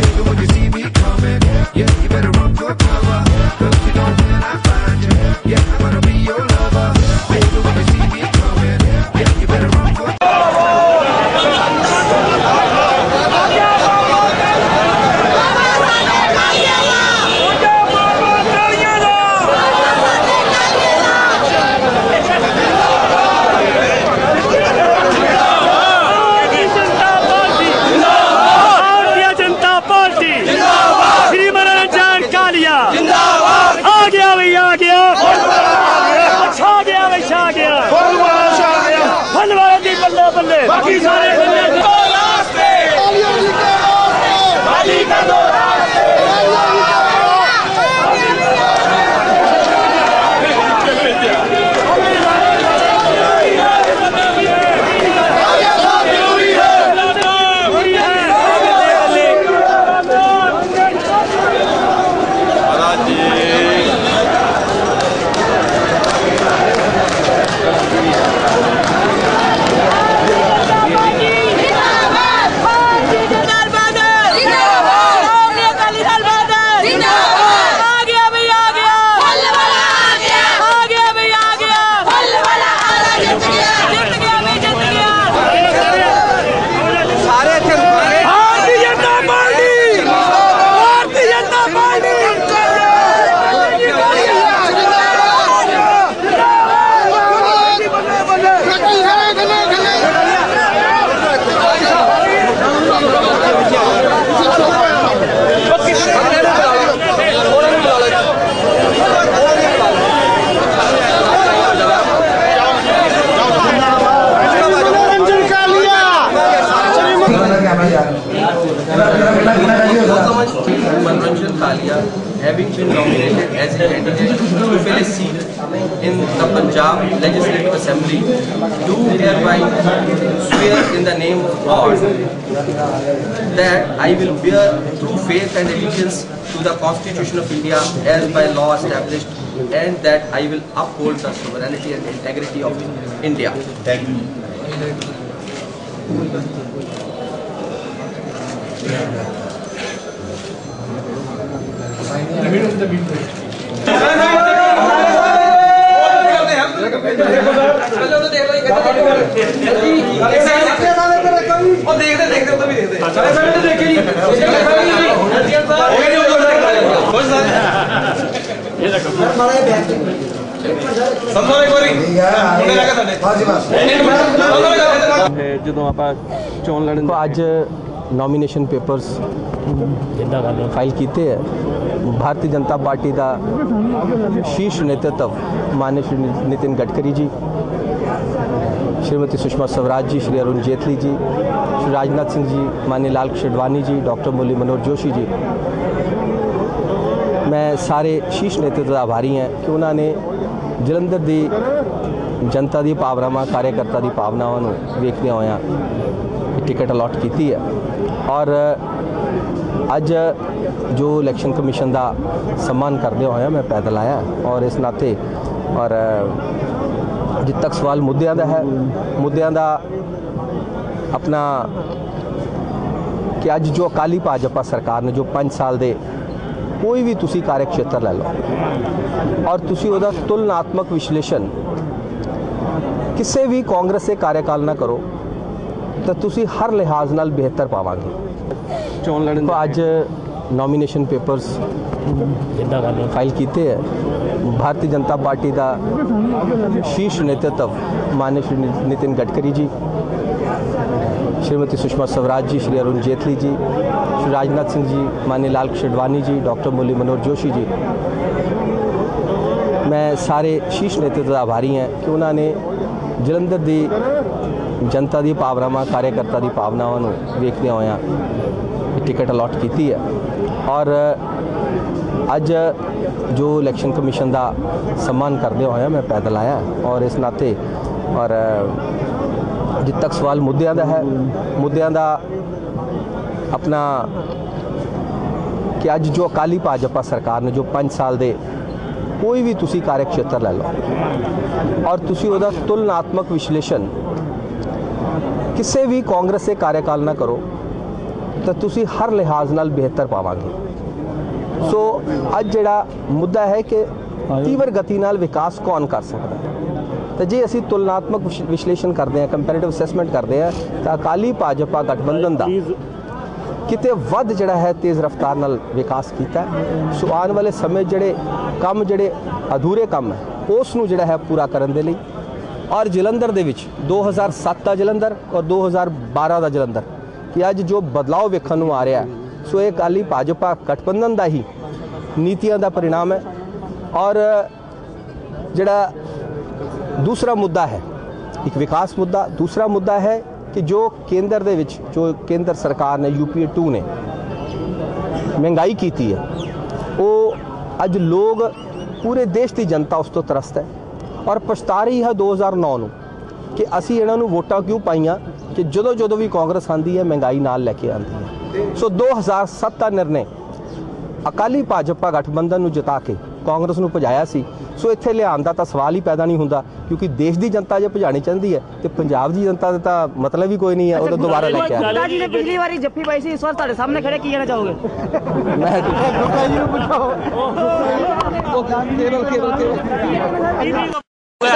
nigga with this ਬੱਲੇ ਬਾਕੀ ਸਾਰੇ ਬੱਲੇ Kalia, having been nominated as a candidate to fill a seat in the Punjab Legislative Assembly, do hereby swear in the name of God that I will bear true faith and allegiance to the Constitution of India as by law established and that I will uphold the sovereignty and integrity of India. Thank you. ਉਹ ਦੇਖਦੇ ਦੇਖਦੇ ਉਹ ਵੀ ਦੇਖਦੇ ਸਾਰੇ ਸਾਰੇ ਤੇ ਦੇਖੇ ਜੀ ਖੁਸ਼ ਸਰ ਸੰਭਾਲ ਇੱਕ ਵਾਰੀ ਮੁੰਡੇ ਲੱਗਾ ਸਾਡੇ ਹਾਂਜੀ ਜਦੋਂ ਆਪਾਂ ਚੋਣ ਲੜਨ ਅੱਜ ਨੋਮੀਨੇਸ਼ਨ ਪੇਪਰਸ ਇਦਾਂ ਗੱਲ ਫਾਈਲ ਕੀਤੇ ਹੈ। ਭਾਰਤੀ ਜਨਤਾ ਪਾਰਟੀ ਦਾ ਸ਼ੀਸ਼ ਨੇਤਤਵ ਮਾਨਯ ਸ਼੍ਰੀ ਨਿਤਿਨ ਗਡਕਰੀ ਜੀ, ਸ਼੍ਰੀਮਤੀ ਸੁਸ਼ਮਾ ਸਵਰਾਜ ਜੀ, ਸ਼੍ਰੀ ਅਰੁਣ ਜੇਤਲੀ ਜੀ, ਸ਼੍ਰੀ ਰਾਜਨਾਥ ਸਿੰਘ ਜੀ माननीय ਲਾਲ कृष्णवानी ਜੀ, ਡਾਕਟਰ मुरली मनोहर ਜੋਸ਼ੀ ਜੀ। ਮੈਂ ਸਾਰੇ ਸ਼ੀਸ਼ ਨੇਤਿਤਵ ਦਾ ਆਭਾਰੀ ਹਾਂ ਕਿ ਉਹਨਾਂ ਨੇ ਜਲੰਧਰ ਦੀ ਜਨਤਾ ਦੀ ਭਾਵਨਾਵਾਂ ਕਾਰਜਕਰਤਾ ਦੀ ਭਾਵਨਾਵਾਂ ਨੂੰ ਵੇਖਦੇ ਹੋਇਆ ਟਿਕਟ ਅਲਾਟ ਕੀਤੀ ਹੈ। ਔਰ ਅੱਜ ਜੋ ਇਲੈਕਸ਼ਨ ਕਮਿਸ਼ਨ ਦਾ ਸਨਮਾਨ ਕਰਦੇ ਹੋਇਆ ਮੈਂ ਪੈਦਲ ਆਇਆ ਔਰ ਇਸ ਨਾਤੇ ਔਰ ਜਿੱਥੇ ਤੱਕ ਸਵਾਲ ਮੁੱਦਿਆਂ ਦਾ ਹੈ, ਮੁੱਦਿਆਂ ਦਾ ਆਪਣਾ ਕਿ ਅੱਜ ਜੋ ਅਕਾਲੀ ਭਾਜਪਾ ਸਰਕਾਰ ਨੇ ਜੋ 5 ਸਾਲ ਦੇ ਕੋਈ ਵੀ ਤੁਸੀਂ ਕਾਰਜ ਖੇਤਰ ਲੈ ਲਓ ਔਰ ਤੁਸੀਂ ਉਹਦਾ ਤੁਲਨਾਤਮਕ ਵਿਸ਼ਲੇਸ਼ਣ ਕਿਸੇ ਵੀ ਕਾਂਗਰਸ ਦੇ ਕਾਰਜਕਾਲ ਨਾ ਕਰੋ ਤਾਂ ਤੁਸੀਂ ਹਰ ਲਿਹਾਜ਼ ਨਾਲ ਬਿਹਤਰ ਪਾਵਾਂਗੇ। ਚੋਣ ਲੜਨ ਤੋਂ ਅੱਜ ਨੋਮੀਨੇਸ਼ਨ ਪੇਪਰਸ ਇਦਾਂ ਗੱਲ ਫਾਈਲ ਕੀਤੇ ਹੈ। ਭਾਰਤੀ ਜਨਤਾ ਪਾਰਟੀ ਦਾ ਸ਼ੀਸ਼ ਨੇਤਤਵ ਮਾਨਯ ਸ਼੍ਰੀ ਨਿਤਿਨ ਗਡਕਰੀ ਜੀ ਸ਼੍ਰੀਮਤੀ ਸੁਸ਼ਮਾ ਸਵਰਾਜ ਜੀ ਸ਼੍ਰੀ ਅਰੁਣ ਜੇਤਲੀ ਜੀ ਸ਼੍ਰੀ ਰਾਜਨਾਥ ਸਿੰਘ ਜੀ माननीय ਲਾਲ कृष्ण ਜੀ ਡਾਕਟਰ ਮੁਲੀ मुरली ਜੋਸ਼ੀ ਜੀ। ਮੈਂ ਸਾਰੇ ਸ਼ੀਸ਼ ਨੇਤਿਤ ਦਾ ਆਭਾਰੀ ਹਾਂ ਕਿ ਉਹਨਾਂ ਨੇ ਜਲੰਧਰ ਦੀ ਜਨਤਾ ਦੀ ਭਾਵਨਾਵਾਂ ਕਾਰਜਕਰਤਾ ਦੀ ਭਾਵਨਾਵਾਂ ਨੂੰ ਵੇਖਦਿਆਂ ਹੋਇਆਂ ਟਿਕਟ ਅਲਾਟ ਕੀਤੀ ਹੈ। ਔਰ ਅੱਜ ਜੋ ਇਲੈਕਸ਼ਨ ਕਮਿਸ਼ਨ ਦਾ ਸਨਮਾਨ ਕਰਦੇ ਹੋਇਆ ਮੈਂ ਪੈਦਲ ਆਇਆ ਔਰ ਇਸ ਨਾਤੇ ਔਰ ਜਿੱਥੇ ਤੱਕ ਸਵਾਲ ਮੁੱਦਿਆਂ ਦਾ ਹੈ, ਮੁੱਦਿਆਂ ਦਾ ਆਪਣਾ ਕਿ ਅੱਜ ਜੋ ਅਕਾਲੀ ਭਾਜਪਾ ਸਰਕਾਰ ਨੇ ਜੋ 5 ਸਾਲ ਦੇ ਕੋਈ ਵੀ ਤੁਸੀਂ ਕਾਰਜ ਖੇਤਰ ਲੈ ਲਓ ਔਰ ਤੁਸੀਂ ਉਹਦਾ ਤੁਲਨਾਤਮਕ ਵਿਸ਼ਲੇਸ਼ਣ ਕਿਸੇ ਵੀ ਕਾਂਗਰਸ ਦੇ ਕਾਰਜਕਾਲ ਨਾ ਕਰੋ ਤਾਂ ਤੁਸੀਂ ਹਰ ਲਿਹਾਜ਼ ਨਾਲ ਬਿਹਤਰ ਪਾਵਾਂਗੇ। ਸੋ ਅੱਜ ਜਿਹੜਾ ਮੁੱਦਾ ਹੈ ਕਿ ਤੀਵਰ ਗਤੀ ਨਾਲ ਵਿਕਾਸ ਕੌਣ ਕਰ ਸਕਦਾ ਹੈ? ਤਾਂ ਜੇ ਅਸੀਂ ਤੁਲਨਾਤਮਕ ਵਿਸ਼- ਵਿਸ਼ਲੇਸ਼ਣ ਕਰਦੇ ਹਾਂ ਕੰਪੈਰੀਟਿਵ ਅਸੈਸਮੈਂਟ ਕਰਦੇ ਹਾਂ ਤਾਂ ਅਕਾਲੀ ਭਾਜਪਾ ਗਠਬੰਧਨ ਦਾ ਕਿਤੇ ਵੱਧ ਜਿਹੜਾ ਹੈ ਤੇਜ਼ ਰਫ਼ਤਾਰ ਨਾਲ ਵਿਕਾਸ ਕੀਤਾ। ਸੋ ਆਉਣ ਵਾਲੇ ਸਮੇਂ ਜਿਹੜੇ ਕੰਮ ਜਿਹੜੇ ਅਧੂਰੇ ਕੰਮ ਹੈ ਉਸ ਨੂੰ ਜਿਹੜਾ ਹੈ ਪੂਰਾ ਕਰਨ ਦੇ ਲਈ ਔਰ ਜਲੰਧਰ ਦੇ ਵਿੱਚ 2007 ਦਾ ਜਲੰਧਰ ਔਰ 2012 ਦਾ ਜਲੰਧਰ, ਕਿ ਅੱਜ ਜੋ ਬਦਲਾਅ ਵੇਖਣ ਨੂੰ ਆ ਰਿਹਾ ਸੋ ਇਹ ਅਕਾਲੀ ਭਾਜਪਾ ਗਠਬੰਧਨ ਦਾ ਹੀ ਨੀਤੀਆਂ ਦਾ ਪਰਿਣਾਮ ਹੈ ਔਰ ਜਿਹੜਾ ਦੂਸਰਾ ਮੁੱਦਾ ਹੈ, ਇੱਕ ਵਿਕਾਸ ਮੁੱਦਾ, ਦੂਸਰਾ ਮੁੱਦਾ ਹੈ ਕਿ ਜੋ ਕੇਂਦਰ ਦੇ ਵਿੱਚ, ਜੋ ਕੇਂਦਰ ਸਰਕਾਰ ਨੇ ਯੂਪੀਏ 2 ਨੇ ਮਹਿੰਗਾਈ ਕੀਤੀ ਹੈ, ਉਹ ਅੱਜ ਲੋਕ ਪੂਰੇ ਦੇਸ਼ ਦੀ ਜਨਤਾ ਉਸ ਤੋਂ ਤਰਸਤ ਹੈ। ਔਰ ਪਛਤਾ ਰਹੀ ਹੈ 2009 ਨੂੰ ਕਿ ਅਸੀਂ ਇਹਨਾਂ ਨੂੰ ਵੋਟਾਂ ਕਿਉਂ ਪਾਈਆਂ ਕਿ ਜਦੋਂ ਜਦੋਂ ਵੀ ਕਾਂਗਰਸ ਆਂਦੀ ਹੈ ਮਹਿੰਗਾਈ ਨਾਲ ਲੈ ਕੇ ਆਂਦੀ ਹੈ। ਸੋ 2007 ਦਾ ਨਿਰਣੇ ਅਕਾਲੀ ਭਾਜਪਾ ਗਠਬੰਧਨ ਨੂੰ ਜਿਤਾ ਕੇ ਕਾਂਗਰਸ ਨੂੰ ਭਜਾਇਆ ਸੀ। ਸੋ ਇੱਥੇ ਲਿਆਉਣ ਦਾ ਤਾਂ ਸਵਾਲ ਹੀ ਪੈਦਾ ਨਹੀਂ ਹੁੰਦਾ ਕਿਉਂਕਿ ਦੇਸ਼ ਦੀ ਜਨਤਾ ਜੇ ਭਜਾਣੀ ਚਾਹੁੰਦੀ ਹੈ ਤੇ ਪੰਜਾਬ ਦੀ ਜਨਤਾ ਦਾ ਤਾਂ ਮਤਲਬ ਹੀ ਕੋਈ ਨਹੀਂ ਹੈ ਉਹ ਤਾਂ ਦੁਬਾਰਾ ਲੈ ਕੇ ਆ ਗੁੱਟਾ ਜੀ ਨੇ ਪਿਛਲੀ ਵਾਰੀ ਜੱਫੀ ਪਾਈ ਸੀ ਇਸ ਵਾਰ ਤੁਹਾਡੇ ਸਾਹਮਣੇ ਖੜੇ ਕੀ ਕਹਿਣਾ ਚਾਹੋਗੇ? ਮੈਂ Hey,